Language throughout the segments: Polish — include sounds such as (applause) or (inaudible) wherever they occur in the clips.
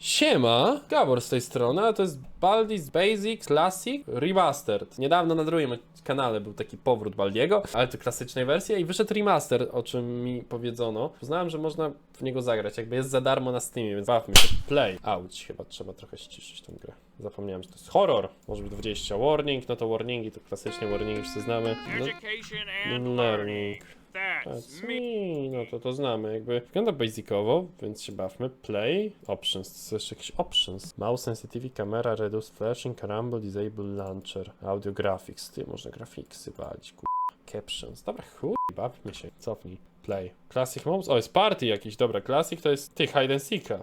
Siema, Gabor z tej strony, a to jest Baldi's Basic Classic Remastered. Niedawno na drugim kanale był taki powrót Baldiego, ale to klasycznej wersji i wyszedł remaster, o czym mi powiedziano. Uznałem, że można w niego zagrać, jakby jest za darmo na Steamie, więc bawmy się. Play. Auć, chyba trzeba trochę ściszyć tę grę. Zapomniałem, że to jest horror. Może być 20 warning, no to warningi, to klasycznie warningi wszyscy znamy. No, Education and learning. That's me. No to to znamy. Jakby wygląda basicowo, więc się bawmy. Play. Options. To jeszcze jakieś options. Mouse sensitivity, camera, reduce flashing, rumble, disable launcher. Audio graphics. Ty, można grafiksy walić, ku... Captions. Dobra, chuj, bawmy się. Cofnij. Play. Classic modes. O, jest party jakiś. Dobra, classic to jest ty, hide and seeka.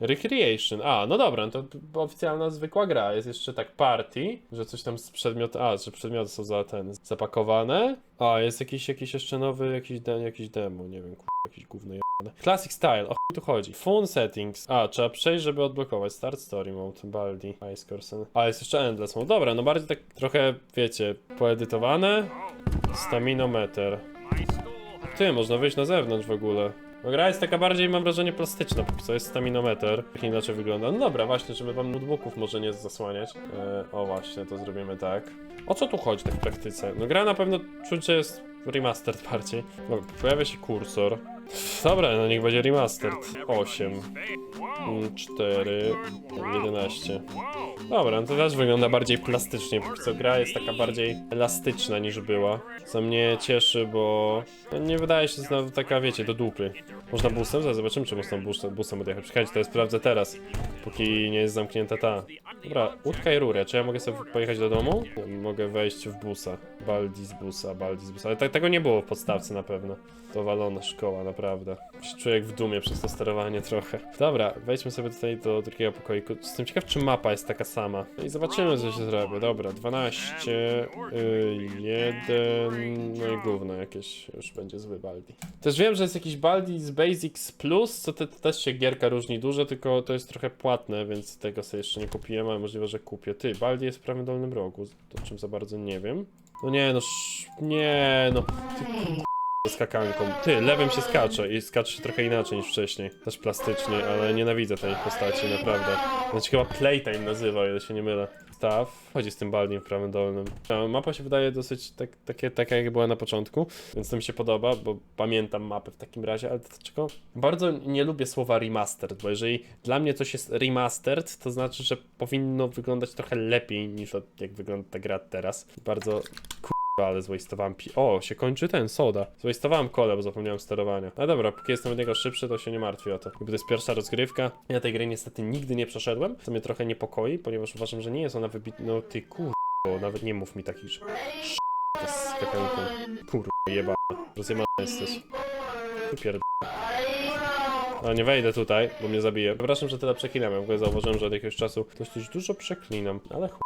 Recreation. A, no dobra, no to oficjalna zwykła gra. Jest jeszcze tak party, że coś tam z przedmiot. A, że przedmioty są za ten zapakowane. A, jest jakiś, jakiś jeszcze nowy, jakiś, de, jakiś demo, nie wiem, kur... jakiś gówno jebane. Classic style, o chuj tu chodzi. Phone settings. A, trzeba przejść, żeby odblokować. Start story mode, Baldi, Ice Corsen. A, jest jeszcze endless mode. Dobra, no bardziej tak trochę, wiecie, poedytowane. Staminometer. Ty, można wyjść na zewnątrz w ogóle. No gra jest taka bardziej, mam wrażenie, plastyczna, póki co jest staminometer. Jak inaczej wygląda. No dobra, właśnie, żeby wam notebooków może nie zasłaniać. E, o właśnie, to zrobimy tak. O co tu chodzi tak w praktyce? No gra na pewno czuć, że jest remastered bardziej. No, pojawia się kursor. Dobra, no niech będzie remastered. 8, Wow. 4, 11. Wow. Dobra, no to też wygląda bardziej plastycznie, póki co gra jest taka bardziej elastyczna niż była. Co mnie cieszy, bo nie wydaje się znowu taka, wiecie, do dupy. Można busem? Zaraz zobaczymy, czy można busem, busem odjechać. Czekajcie, to ja sprawdzę teraz, póki nie jest zamknięta ta. Dobra, utkaj rurę. Czy ja mogę sobie pojechać do domu? Mogę wejść w busa. Baldis busa, Baldis busa. Ale tego nie było w podstawce na pewno. To walona szkoła, naprawdę. Czuję jak w dumie przez to sterowanie trochę. Dobra, wejdźmy sobie tutaj do drugiego pokoiku. Jestem ciekaw, czy mapa jest taka sama. I zobaczymy, co się zrobi. Dobra, 12, y, 1, no i gówno jakieś. Już będzie zły Baldi. Też wiem, że jest jakiś Baldi z Basics Plus, co te, też się gierka różni dużo, tylko to jest trochę płatne, więc tego sobie jeszcze nie kupiłem, ale możliwe, że kupię. Ty, Baldi jest w prawym dolnym rogu, o czym za bardzo nie wiem. No nie, no, sz... nie, no. Ty, skakanką. Ty, lewym się skacze i skacze się trochę inaczej niż wcześniej. Też plastycznie, ale nienawidzę tej postaci, naprawdę. Znaczy chyba Playtime nazywa, o ile się nie mylę. Staw chodzi z tym baldiem w prawym dolnym. Mapa się wydaje dosyć tak, takie, taka, jak była na początku, więc to mi się podoba, bo pamiętam mapę w takim razie, ale dlaczego? Bardzo nie lubię słowa remastered, bo jeżeli dla mnie coś jest remastered, to znaczy, że powinno wyglądać trochę lepiej niż to, jak wygląda ta gra teraz. Bardzo ale zwastowałem pi... O, się kończy ten, soda. Zwastowałem kole, bo zapomniałem sterowania. No dobra, póki jestem od niego szybszy, to się nie martwię o to. Jakby to jest pierwsza rozgrywka. Ja tej gry niestety nigdy nie przeszedłem, co mnie trochę niepokoi, ponieważ uważam, że nie jest ona wybitna. No ty kur... nawet nie mów mi takich. Sz- z skakanką. Kur... jeba. Rozjemany jesteś. Pierd... No nie wejdę tutaj, bo mnie zabije. Przepraszam, że tyle przeklinam. Ja w ogóle zauważyłem, że od jakiegoś czasu dość dużo przeklinam, ale chuj.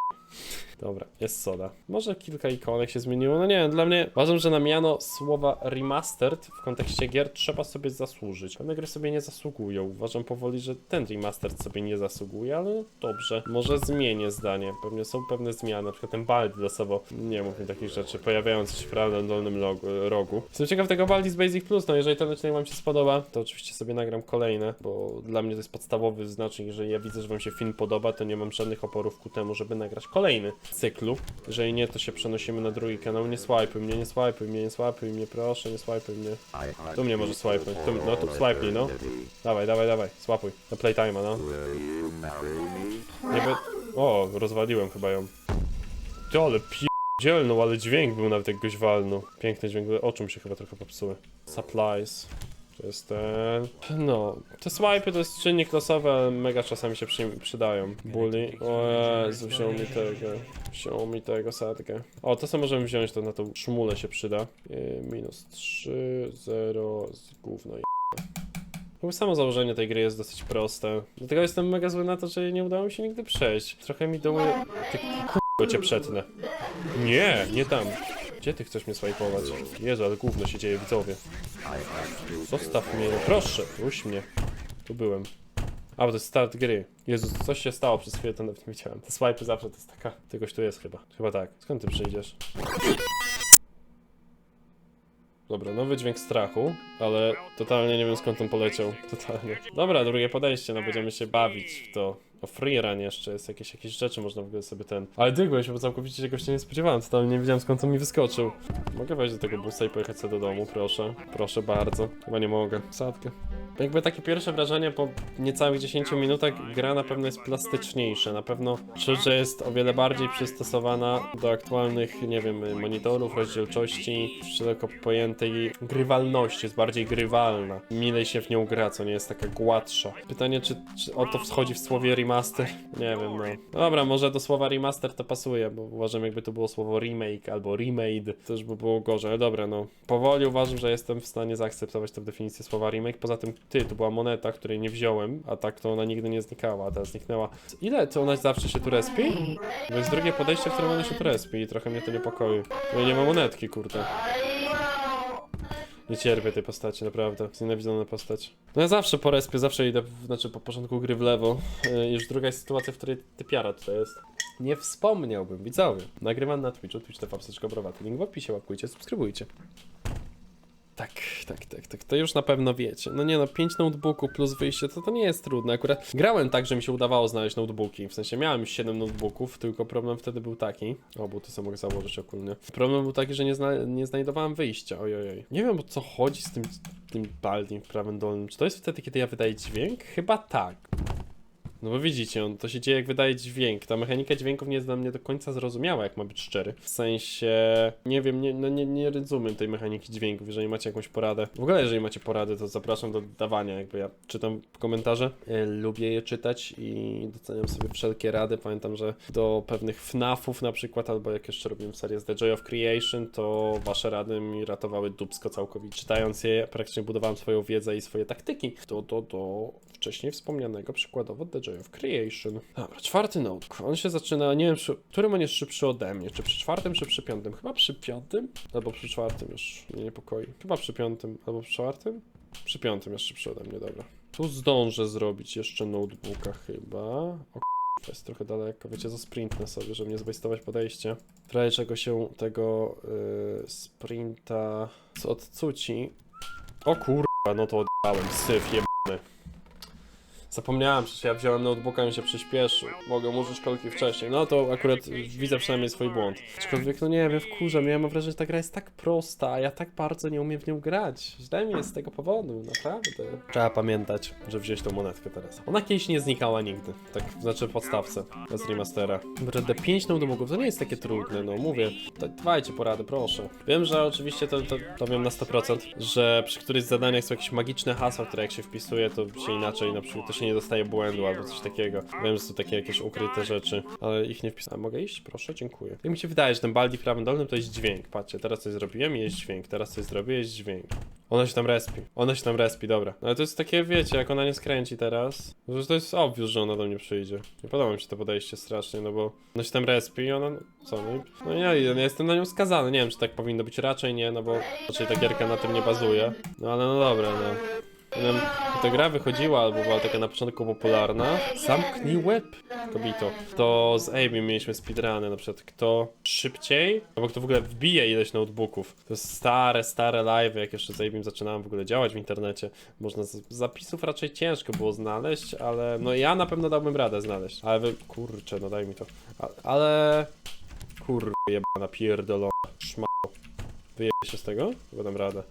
Dobra, jest soda. Może kilka ikonek się zmieniło. No nie wiem, dla mnie uważam, że na miano słowa remastered w kontekście gier trzeba sobie zasłużyć. Pewne gry sobie nie zasługują. Uważam powoli, że ten remastered sobie nie zasługuje, ale dobrze. Może zmienię zdanie. Pewnie są pewne zmiany. Na przykład ten Baldi losowo, nie mów mi takich rzeczy, pojawiający się w prawym dolnym logu, rogu. Jestem ciekaw tego Baldi z Basic Plus. No jeżeli ten odcinek wam się spodoba, to oczywiście sobie nagram kolejne, bo dla mnie to jest podstawowy znacznik. Jeżeli ja widzę, że wam się film podoba, to nie mam żadnych oporów ku temu, żeby nagrać kolejny cyklu. Jeżeli nie, to się przenosimy na drugi kanał. Nie swajpuj mnie, nie swajpuj mnie, nie swajpuj mnie, proszę, nie swajpuj mnie. Tu mnie może swajpuj. Tu, no tu swajpnij, no. Dawaj, dawaj, dawaj, swapuj. Na playtime'a, no. Nie be... O, rozwaliłem chyba ją. Ty, ale pierdzielną, ale dźwięk był nawet jak goś walnął. Piękny dźwięk, oczy mi się chyba trochę popsuły. Supplies. To jest ten... No, te swipe to jest czynnik losowy, ale mega czasami się przy, przydają. Bully. O Jezu, wziął mi tego. Wziął mi tego sadkę. O, to co możemy wziąć, to na tą szmulę się przyda. Yy, minus 3, 0, z gówno i Jakby samo założenie tej gry jest dosyć proste. Dlatego jestem mega zły na to, że nie udało mi się nigdy przejść. Trochę mi dołuje... Ty k***o cię przetnę. Nie, nie tam. Gdzie ty chcesz mnie swajpować? Jezu, ale gówno się dzieje, widzowie. Zostaw mnie, proszę, puść mnie. Tu byłem. A, bo to jest start gry. Jezu, coś się stało przez chwilę, to nawet nie widziałem. Te swipe zawsze to jest taka... Tygoś tu jest chyba. Chyba tak. Skąd ty przyjdziesz? Dobra, nowy dźwięk strachu, ale totalnie nie wiem skąd on poleciał. Totalnie. Dobra, drugie podejście, no będziemy się bawić w to. O freerun jeszcze jest jakieś, jakieś rzeczy, można w ogóle sobie ten... Ale dygłeś, bo całkowicie czegoś się nie spodziewałem, totalnie nie wiedziałem skąd on mi wyskoczył. Mogę wejść do tego busa i pojechać sobie do domu, proszę. Proszę bardzo. Chyba nie mogę. Sadkę. Jakby takie pierwsze wrażenie po niecałych 10 minutach gra na pewno jest plastyczniejsza. Na pewno że jest o wiele bardziej przystosowana do aktualnych, nie wiem, monitorów, rozdzielczości, szeroko pojętej grywalności. Jest bardziej grywalna. Milej się w nią gra, co nie jest taka gładsza. Pytanie, czy, czy o to wchodzi w słowie remaster? (laughs) Nie wiem, no. Dobra, może do słowa remaster to pasuje, bo uważam, jakby to było słowo remake albo remade, też by było gorzej. Ale dobra, no. Powoli uważam, że jestem w stanie zaakceptować tę definicję słowa remake. Poza tym, ty, to była moneta, której nie wziąłem, a tak to ona nigdy nie znikała, a ta zniknęła. Ile to ona zawsze się tu respi? Bo jest drugie podejście, w którym ona się tu respi i trochę mnie to niepokoi. No i nie ma monetki, kurde. Nie cierpię tej postaci, naprawdę. Jest nienawidzona postać. No ja zawsze po respie, zawsze idę, znaczy po początku gry w lewo. Yy, już druga jest sytuacja, w której typiara tutaj jest. Nie wspomniałbym, widzowie. Nagrywam na Twitchu, Twitch TV Wsteczka Browaty. Link w opisie, łapkujcie, subskrybujcie. Tak, tak, tak, tak. To już na pewno wiecie. No nie no, 5 notebooków plus wyjście, to to nie jest trudne. Akurat grałem tak, że mi się udawało znaleźć notebooki. W sensie miałem już 7 notebooków, tylko problem wtedy był taki. O, bo to sobie mogę założyć ogólnie. Problem był taki, że nie, zna nie znajdowałem wyjścia. Ojojoj. Nie wiem o co chodzi z tym, tym baldim w prawym dolnym. Czy to jest wtedy, kiedy ja wydaję dźwięk? Chyba tak. No bo widzicie, on, to się dzieje jak wydaje dźwięk. Ta mechanika dźwięków nie jest dla mnie do końca zrozumiała, jak ma być szczery. W sensie, nie wiem, nie, no nie, nie rozumiem tej mechaniki dźwięków. Jeżeli macie jakąś poradę, w ogóle jeżeli macie porady, to zapraszam do dawania. Jakby ja czytam komentarze, e, lubię je czytać i doceniam sobie wszelkie rady. Pamiętam, że do pewnych FNAFów na przykład, albo jak jeszcze robiłem serię z The Joy of Creation, to wasze rady mi ratowały dubsko całkowicie. Czytając je, praktycznie budowałem swoją wiedzę i swoje taktyki. Do, do, do wcześniej wspomnianego przykładowo The Joy of Creation. Dobra, czwarty notebook. On się zaczyna, nie wiem, przy, którym on jest szybszy ode mnie, czy przy czwartym, czy przy piątym? Chyba przy piątym? Albo przy czwartym już mnie niepokoi. Chyba przy piątym, albo przy czwartym? Przy piątym jest szybszy ode mnie, dobra. Tu zdążę zrobić jeszcze notebooka chyba. O k***a, jest trochę daleko, wiecie, za sprintnę sobie, żeby nie zwastować podejście. W razie czego się tego yy, sprinta z odcuci. O kurwa, no to oddałem, syf jebany. Zapomniałem, przecież ja wziąłem notebooka i się przyspieszył. Mogę użyć kolki wcześniej. No to akurat widzę przynajmniej swój błąd. Aczkolwiek, no nie wiem, wkurzam. Ja mam wrażenie, że ta gra jest tak prosta, a ja tak bardzo nie umiem w nią grać. Źle mi jest z tego powodu, naprawdę. Trzeba pamiętać, że wziąć tą monetkę teraz. Ona kiedyś nie znikała nigdy. Tak, znaczy w podstawce, bez remastera. Naprawdę 5 notebooków to nie jest takie trudne, no mówię. Da- Dawajcie porady, proszę. Wiem, że oczywiście to, to, to wiem na 100%, że przy którychś zadaniach są jakieś magiczne hasła, które jak się wpisuje, to się inaczej, na przykład to się nie dostaje błędu albo coś takiego. Wiem, że są takie jakieś ukryte rzeczy, ale ich nie wpisałem. Mogę iść? Proszę, dziękuję. Jak mi się wydaje, że ten baldi w prawym dolnym to jest dźwięk. Patrzcie, teraz coś zrobiłem i jest dźwięk, teraz coś zrobię, jest dźwięk. Ona się tam respi. Ona się tam respi, dobra. No ale to jest takie, wiecie, jak ona nie skręci teraz, że to jest obvious, że ona do mnie przyjdzie. Nie podoba mi się to podejście strasznie, no bo ona się tam respi i ona, co, no no ja, ja jestem na nią skazany. Nie wiem, czy tak powinno być, raczej nie, no bo raczej ta gierka na tym nie bazuje. No ale no dobra, no. Jak ta gra wychodziła, albo była taka na początku popularna. Zamknij łeb, kobito. To z Abim mieliśmy speedruny, na przykład kto szybciej, albo kto w ogóle wbije ileś notebooków. To jest stare, stare live, jak jeszcze z Abim zaczynałem w ogóle działać w internecie. Można z zapisów raczej ciężko było znaleźć, ale no ja na pewno dałbym radę znaleźć. Ale wy, kurczę, no daj mi to. A, ale... Kurwa jebana pierdolona, szmało. Wyjebie się z tego? Chyba dam radę.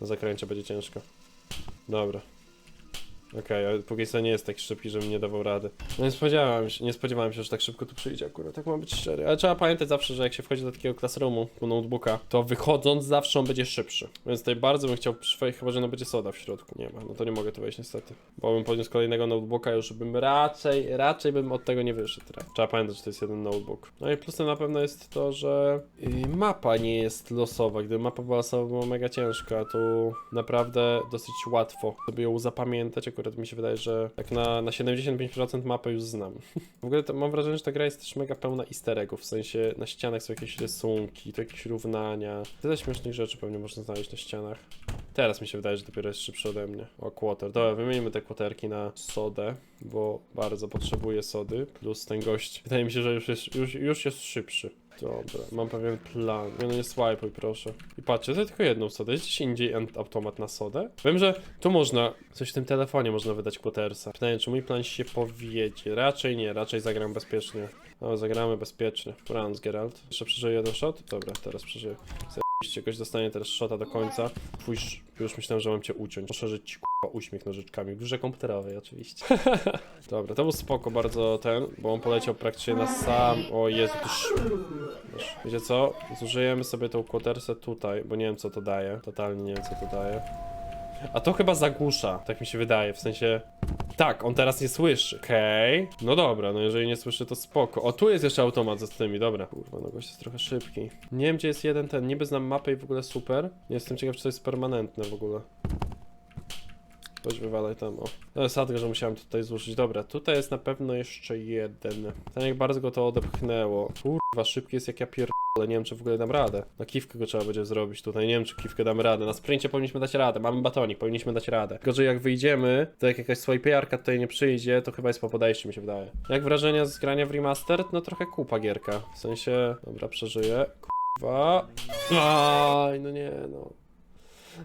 Na zakręcie będzie ciężko. Dobra. Okej, ale póki co nie jest tak szybki, żebym nie dawał rady. No nie spodziewałem się, nie spodziewałem się, że tak szybko tu przyjdzie akurat, tak mam być szczery. Ale trzeba pamiętać zawsze, że jak się wchodzi do takiego classroomu, do notebooka, to wychodząc zawsze on będzie szybszy. Więc tutaj bardzo bym chciał przejść, chyba że no będzie soda w środku. Nie ma, no to nie mogę tu wejść niestety. Bo bym podniósł kolejnego notebooka, już bym raczej, raczej bym od tego nie wyszedł. Trzeba pamiętać, że to jest jeden notebook. No i plusem na pewno jest to, że yy, mapa nie jest losowa. Gdyby mapa była losowa, była mega ciężka, to naprawdę dosyć łatwo sobie ją zapamiętać. Akurat mi się wydaje, że tak na, na 75% mapę już znam. (laughs) W ogóle mam wrażenie, że ta gra jest też mega pełna easter eggów, w sensie na ścianach są jakieś rysunki, to jakieś równania. Tyle śmiesznych rzeczy pewnie można znaleźć na ścianach. Teraz mi się wydaje, że dopiero jest szybszy ode mnie. O, quarter. Dobra, wymienimy te kłoterki na sodę, bo bardzo potrzebuję sody. Plus ten gość, wydaje mi się, że już jest, już, już jest szybszy. Dobra, mam pewien plan. Nie, no nie swipuj, proszę. I patrzcie, to tylko jedną sodę. Jest gdzieś indziej automat na sodę? Wiem, że tu można, coś w tym telefonie można wydać quartersa. Pytanie, czy mój plan się powiedzie? Raczej nie, raczej zagram bezpiecznie. No, zagramy bezpiecznie. Franz Geralt. Jeszcze przeżyję jeden shot? Dobra, teraz przeżyję. Ktoś dostanie teraz shota do końca. Sz- już myślałem, że mam cię uciąć. Poszerzyć ci k***a uśmiech nożyczkami. W grze komputerowej oczywiście. (laughs) Dobra, to był spoko bardzo ten, bo on poleciał praktycznie na sam... O Jezu, sz... Wiesz, Wiecie co? Zużyjemy sobie tą quartersę tutaj, bo nie wiem co to daje. Totalnie nie wiem co to daje. A to chyba zagłusza, tak mi się wydaje, w sensie... Tak, on teraz nie słyszy. Okej. No dobra, no jeżeli nie słyszy, to spoko. O, tu jest jeszcze automat ze tymi, dobra. Kurwa, no gość jest trochę szybki. Nie wiem, gdzie jest jeden ten, niby znam mapę i w ogóle super. Nie jestem ciekaw, czy to jest permanentne w ogóle. Weź wywalaj tam, o. To jest sadga, że musiałem tutaj złożyć. Dobra, tutaj jest na pewno jeszcze jeden. Ten jak bardzo go to odepchnęło. Kurwa, szybki jest jak ja pier... Ale nie wiem, czy w ogóle dam radę. Na kiwkę go trzeba będzie zrobić tutaj. Nie wiem, czy kiwkę damy radę. Na sprincie powinniśmy dać radę. Mamy batonik, powinniśmy dać radę. Tylko, że jak wyjdziemy, to jak jakaś swajpiarka tutaj nie przyjdzie, to chyba jest po podejściu, mi się wydaje. Jak wrażenia z grania w remastered? No trochę kupa gierka. W sensie... Dobra, przeżyję. Kurwa. Aj, no nie, no.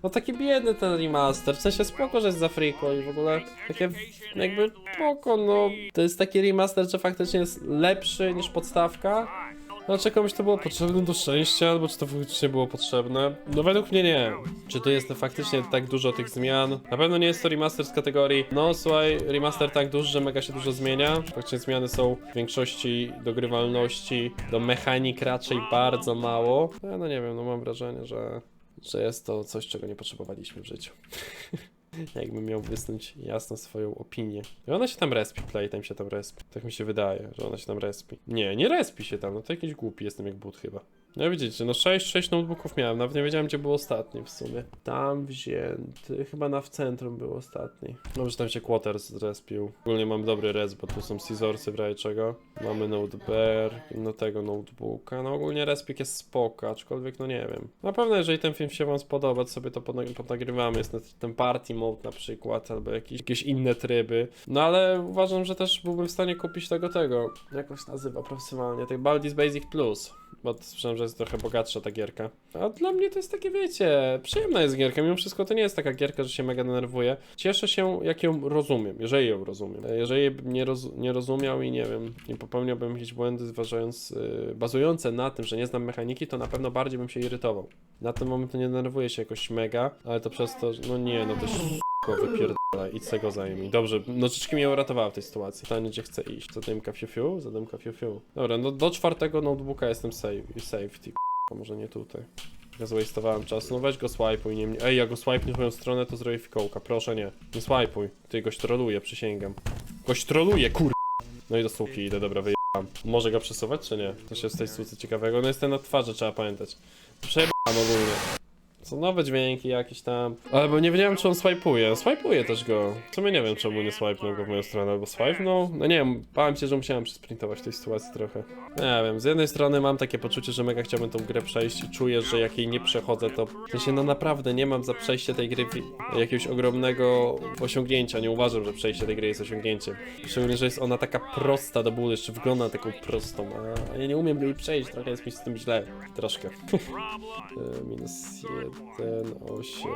No taki biedny ten remaster, w sensie spoko, że jest za friko i w ogóle takie jakby spoko, no. To jest taki remaster, że faktycznie jest lepszy niż podstawka. No czy komuś to było potrzebne do szczęścia, albo czy to faktycznie było potrzebne? No według mnie nie. Czy to jest faktycznie tak dużo tych zmian? Na pewno nie jest to remaster z kategorii no słuchaj, remaster tak duży, że mega się dużo zmienia. Faktycznie zmiany są w większości do grywalności, do mechanik raczej bardzo mało. Ja no nie wiem, no mam wrażenie, że że jest to coś, czego nie potrzebowaliśmy w życiu. (laughs) Jakbym miał wysnuć jasno swoją opinię. I ona się tam respi, Playtime się tam respi. Tak mi się wydaje, że ona się tam respi. Nie, nie respi się tam, no to jakiś głupi jestem jak but chyba. No widzicie, no 6, 6 notebooków miałem, nawet nie wiedziałem gdzie był ostatni w sumie. Tam wzięty, chyba na w centrum był ostatni. Dobrze, tam się Quarters zrespił. Ogólnie mam dobry res, bo tu są Scissorsy w razie czego. Mamy Notebear, no tego notebooka. No ogólnie respik jest spoko, aczkolwiek no nie wiem. Na pewno jeżeli ten film się wam spodoba, to sobie to podnagrywamy. Jest na- ten party mode na przykład, albo jakieś, jakieś inne tryby. No ale uważam, że też byłbym w stanie kupić tego, tego. Jak to się nazywa profesjonalnie? Tak Baldi's Basic Plus. Bo słyszałem, że jest trochę bogatsza ta gierka. A dla mnie to jest takie, wiecie, przyjemna jest gierka. Mimo wszystko to nie jest taka gierka, że się mega denerwuje. Cieszę się, jak ją rozumiem, jeżeli ją rozumiem. Jeżeli bym nie, roz, nie rozumiał i nie wiem, nie popełniałbym jakieś błędy zważając, yy, bazujące na tym, że nie znam mechaniki, to na pewno bardziej bym się irytował. Na ten moment nie denerwuję się jakoś mega, ale to przez to, no nie, no to szybko wypierdala, idź se go zajmij. Dobrze, nożyczki mnie uratowały w tej sytuacji. Pytanie, gdzie chcę iść. Zadymka fiu fiu? Zadymka fiu fiu. Dobra, no do czwartego notebooka jestem safe, safety. k***a, Może nie tutaj. Ja zwastowałem czas. No weź go swipuj, nie mnie. Ej, ja go swipuj w moją stronę, to zrobię fikołka. Proszę nie. Nie swipuj. Ty goś troluje, przysięgam. Goś troluje, kur... No i do suki idę, dobra, wyjechałem. Może go przesuwać, czy nie? To się z tej sucy ciekawego. No jest ten na twarzy, trzeba pamiętać. Przejebałem ogólnie. Są nowe dźwięki jakieś tam. Ale bo nie wiedziałem, czy on swajpuje. Swajpuje też go. W sumie nie wiem, czemu nie swajpnął go w moją stronę, albo swajpnął. No nie wiem, bałem się, że musiałem przesprintować w tej sytuacji trochę. Nie wiem, z jednej strony mam takie poczucie, że mega chciałbym tą grę przejść i czuję, że jak jej nie przechodzę, to w sensie no naprawdę nie mam za przejście tej gry jakiegoś ogromnego osiągnięcia. Nie uważam, że przejście tej gry jest osiągnięciem. Szczególnie, że jest ona taka prosta do bólu, jeszcze wygląda na taką prostą, a ja nie umiem jej przejść, trochę jest mi z tym źle. Troszkę. (laughs) E, minus 1, 8.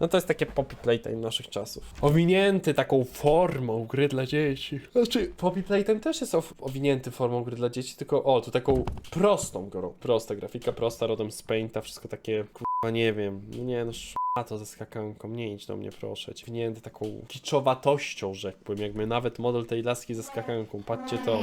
No to jest takie poppy playtime naszych czasów. Owinięty taką formą gry dla dzieci. Znaczy, poppy playtime też jest ow- owinięty formą gry dla dzieci, tylko o, tu taką prostą grą. Prosta grafika, prosta, rodem z Painta, wszystko takie, kurwa, nie wiem. No nie, no a to ze skakanką, nie idź do mnie proszę. Owinięty taką kiczowatością, rzekłbym, jakby nawet model tej laski ze skakanką. Patrzcie to,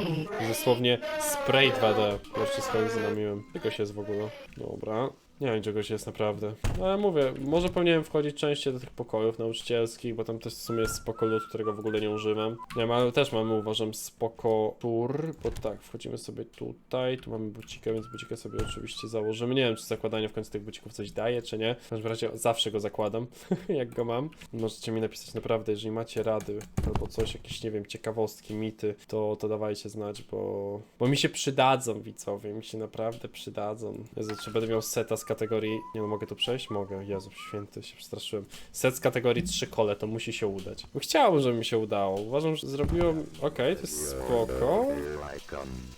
dosłownie spray 2D. Jeszcze swoim znamiłem. Tylko się jest w ogóle. Dobra. Nie wiem, czego się jest naprawdę. No, Ale mówię, może powinienem wchodzić częściej do tych pokojów nauczycielskich, bo tam też w sumie jest spoko lód, którego w ogóle nie używam. Nie ale też mamy, uważam, spoko tur, bo tak, wchodzimy sobie tutaj, tu mamy bucikę, więc bucikę sobie oczywiście założymy. Nie wiem, czy zakładanie w końcu tych bucików coś daje, czy nie. W każdym razie zawsze go zakładam, (laughs) jak go mam. Możecie mi napisać naprawdę, jeżeli macie rady, albo coś, jakieś, nie wiem, ciekawostki, mity, to, to dawajcie znać, bo, bo mi się przydadzą, widzowie, mi się naprawdę przydadzą. Jezu, czy będę miał seta z kategorii, nie no, mogę tu przejść? Mogę, Jezu święty, się przestraszyłem. Set z kategorii 3 kole, to musi się udać. Bo chciałbym, żeby mi się udało. Uważam, że zrobiłem, okej, to jest spoko.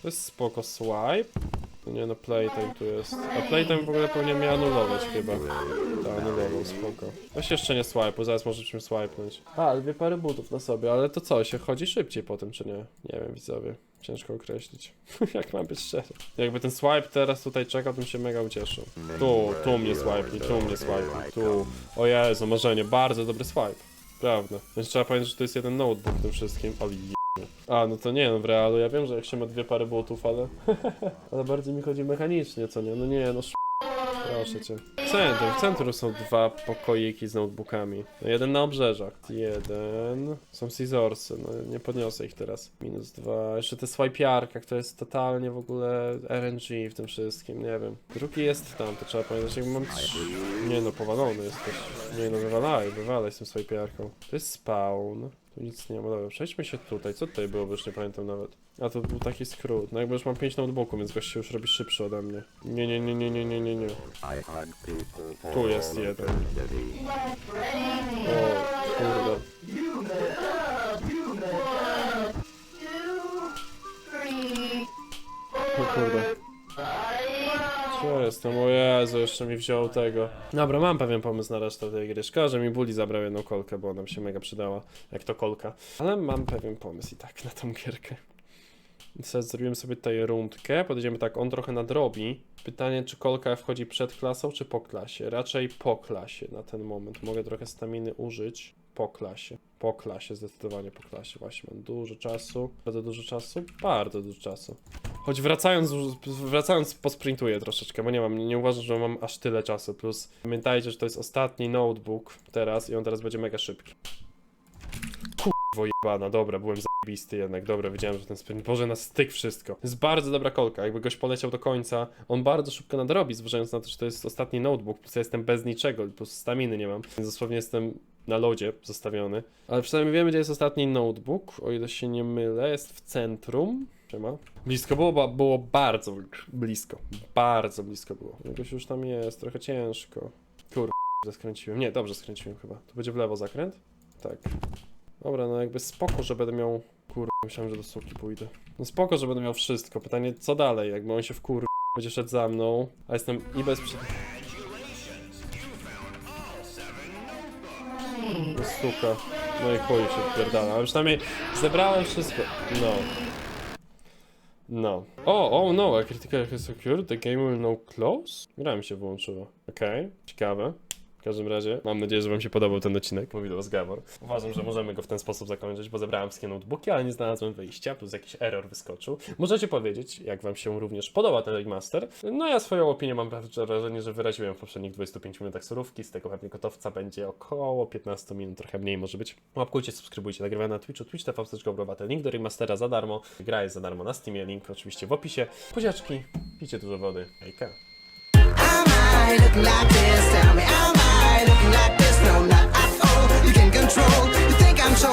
To jest spoko swipe. Nie no, Playtime tu jest. A Playtime w ogóle powinien mnie anulować chyba. Tak, anulował, spoko. Weź jeszcze nie swipe, zaraz możesz mi swipenąć. A, dwie pary butów na sobie, ale to co, się chodzi szybciej po tym, czy nie? Nie wiem, widzowie. Ciężko określić. (laughs) Jak mam być szczery. Jakby ten swipe teraz tutaj czekał, bym się mega ucieszył. Tu, tu mnie swipe, tu mnie swipe, tu. O Jezu, marzenie, bardzo dobry swipe. Prawda. Więc trzeba pamiętać, że to jest jeden notebook w tym wszystkim. Ale je... A, no to nie, no w realu ja wiem, że jak się ma dwie pary butów, ale... (laughs) ale bardziej mi chodzi mechanicznie, co nie? No nie, no sz... Proszę cię. Centrum, w centrum są dwa pokoiki z notebookami. No jeden na obrzeżach. Jeden. Są scissorsy, no nie podniosę ich teraz. Minus dwa. Jeszcze te swipiarka, to jest totalnie w ogóle RNG w tym wszystkim, nie wiem. Drugi jest tam, to trzeba pamiętać, jak mam trzy... Nie no, powalony jesteś. Nie no, wywalaj, wywalaj z tym swipiarką. To jest spawn. Tu nic nie ma. Dobra, przejdźmy się tutaj. Co tutaj było, bo już nie pamiętam nawet. A to był taki skrót. No jakby już mam 5 notebooków, więc gość się już robi szybszy ode mnie. Nie, nie, nie, nie, nie, nie, nie, nie. Tu jest jeden. O, kurde. O kurde. Co jestem? O Jezu, jeszcze mi wziął tego. Dobra, mam pewien pomysł na resztę tej gry. Szkoda, że mi Bully zabrał jedną kolkę, bo ona mi się mega przydała. Jak to kolka. Ale mam pewien pomysł i tak na tą gierkę. Zrobimy sobie tutaj rundkę. Podejdziemy tak, on trochę nadrobi. Pytanie, czy kolka wchodzi przed klasą, czy po klasie? Raczej po klasie na ten moment. Mogę trochę staminy użyć po klasie. Po klasie, zdecydowanie po klasie. Właśnie mam dużo czasu. Bardzo dużo czasu? Bardzo dużo czasu. Choć wracając, wracając posprintuję troszeczkę, bo nie mam, nie uważam, że mam aż tyle czasu. Plus pamiętajcie, że to jest ostatni notebook teraz i on teraz będzie mega szybki. Kurwo jebana, dobra, byłem zajebisty jednak, dobra, wiedziałem, że ten sprint, boże, na styk wszystko. To jest bardzo dobra kolka, jakby goś poleciał do końca, on bardzo szybko nadrobi, zważając na to, że to jest ostatni notebook, plus ja jestem bez niczego, plus staminy nie mam, więc dosłownie jestem na lodzie zostawiony. Ale przynajmniej wiemy, gdzie jest ostatni notebook, o ile się nie mylę, jest w centrum. Siema. Blisko było, było bardzo blisko, bardzo blisko było. Jakoś już tam jest, trochę ciężko. Kur... skręciłem, nie, dobrze skręciłem chyba. To będzie w lewo zakręt? Tak. Dobra, no jakby spoko, że będę miał... Kur... myślałem, że do suki pójdę. No spoko, że będę miał wszystko. Pytanie, co dalej? Jakby on się w kur... będzie szedł za mną, a jestem i bez... suka. No i chuj się pierdala. Ale przynajmniej zebrałem wszystko. No. No. O, oh no, a critical is secured, the game will now close? Gra mi się włączyła. Okej, ciekawe. W każdym razie, mam nadzieję, że wam się podobał ten odcinek. Mówi do was Gabor. Uważam, że możemy go w ten sposób zakończyć, bo zebrałem wszystkie notebooki, ale nie znalazłem wyjścia, plus jakiś error wyskoczył. Możecie powiedzieć, jak wam się również podoba ten remaster. No ja swoją opinię mam wrażenie, że wyraziłem w poprzednich 25 minutach surówki, z tego pewnie gotowca będzie około 15 minut, trochę mniej może być. Łapkujcie, subskrybujcie, nagrywam na Twitchu, twitch TV Obywatel, link do remastera za darmo, gra jest za darmo na Steamie, link oczywiście w opisie. Puziaczki, pijcie dużo wody, hejka. I looking like this? Tell me, am I looking like this? No, not at all. You can control. You think I'm so